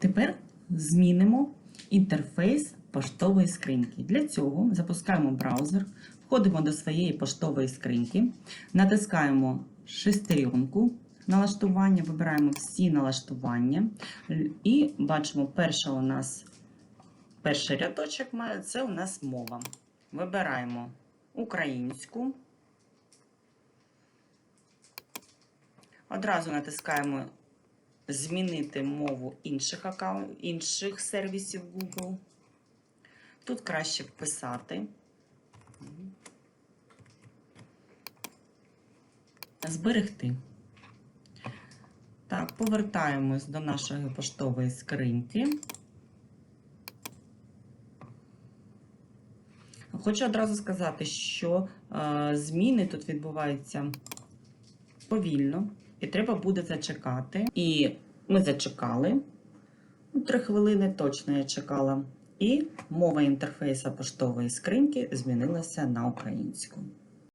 Тепер змінимо інтерфейс поштової скриньки. Для цього запускаємо браузер, входимо до своєї поштової скриньки, натискаємо шестеренку налаштування, вибираємо всі налаштування і бачимо, перша у нас перший рядочок має це у нас мова. Вибираємо українську. Одразу натискаємо змінити мову інших аккаунтів, інших сервісів Google. Тут краще вписати. Зберегти. Так, повертаємось до нашої поштової скриньки. Хочу одразу сказати, що е, зміни тут відбуваються повільно, і треба буде зачекати. І ми зачекали. Ну, Три хвилини точно я чекала. І мова інтерфейсу поштової скриньки змінилася на українську.